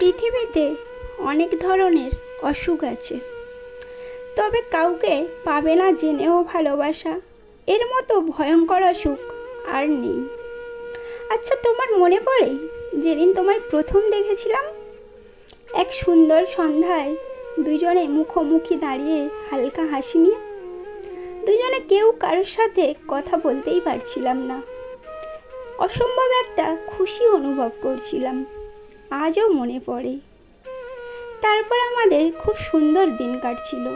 পৃথিবীতে অনেক ধরনের অসুখ আছে। তবে কাউকে পাবে না জেনেও ভালোবাসা, এর মতো ভয়ঙ্কর অসুখ আর নেই। আচ্ছা তোমার মনে পড়ে যেদিন তোমায় প্রথম দেখেছিলাম? এক সুন্দর সন্ধ্যায় দুজনে মুখোমুখি দাঁড়িয়ে হালকা হাসি নিয়ে। দুজনে কেউ কারোর সাথে কথা বলতেই পারছিলাম না। অসম্ভব একটা খুশি অনুভব করছিলাম। আজও মনে পড়ে। তারপর আমাদের খুব সুন্দর দিন কাটছিল।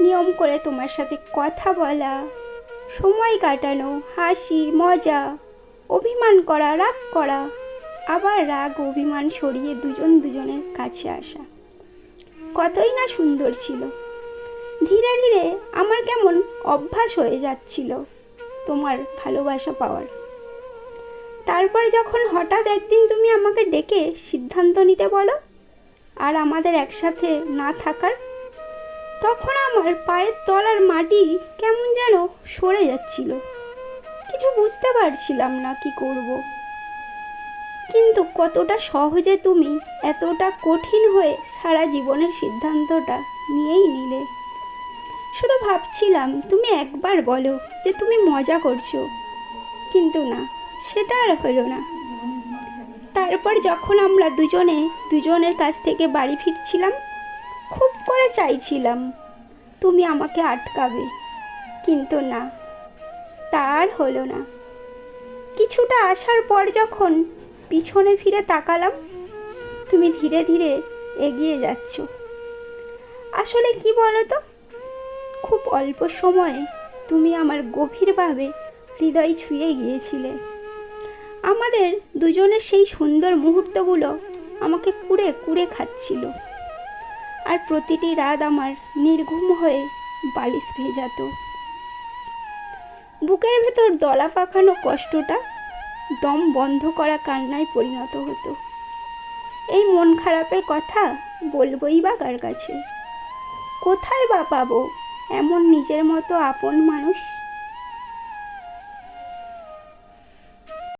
নিয়ম করে তোমার সাথে কথা বলা, সময় কাটানো, হাসি, মজা, অভিমান করা, রাগ করা, আবার রাগ, অভিমান সরিয়ে দুজন দুজনের কাছে আসা। কতই না সুন্দর ছিল। ধীরে ধীরে আমার কেমন অভ্যাস হয়ে যাচ্ছিল তোমার ভালোবাসা পাওয়ার। তারপর যখন হঠাৎ একদিন তুমি আমাকে ডেকে সিদ্ধান্ত নিতে বলো আর আমাদের একসাথে না থাকার, তখন আমার পায়ের তলার মাটি কেমন যেন সরে যাচ্ছিল। কিছু বুঝতে পারছিলাম না কি করব। কিন্তু কতটা সহজে তুমি এতটা কঠিন হয়ে সারা জীবনের সিদ্ধান্তটা নিয়েই নিলে। শুধু ভাবছিলাম, তুমি একবার বলো যে তুমি মজা করছ। কিন্তু না সেটা আর হলো না। তারপর যখন আমরা দুজনে, দুজনের কাছ থেকে বাড়ি ফিরছিলাম, খুব করে চাইছিলাম, তুমি আমাকে আটকাবে। কিন্তু না তার হলো না। কিছুটা আসার পর যখন পিছনে ফিরে তাকালাম, তুমি ধীরে ধীরে এগিয়ে যাচ্ছ। আসলে কি বলো তো খুব অল্প সময়ে তুমি আমার গভীরভাবে হৃদয় ছুঁয়ে গিয়েছিলে। আমাদের দুজনের সেই সুন্দর মুহূর্তগুলো আমাকে কুড়ে কুড়ে খাচ্ছিল। আর প্রতিটি রাত আমার নির্ঘুম হয়ে বালিশ ভেজাতো বুকের ভেতর দলা পাখানো কষ্টটা দম বন্ধ করা কান্নায় পরিণত হতো। এই মন খারাপের কথা বলবই বা কার কাছে? কোথায় বা পাবো? এমন নিজের মতো আপন মানুষ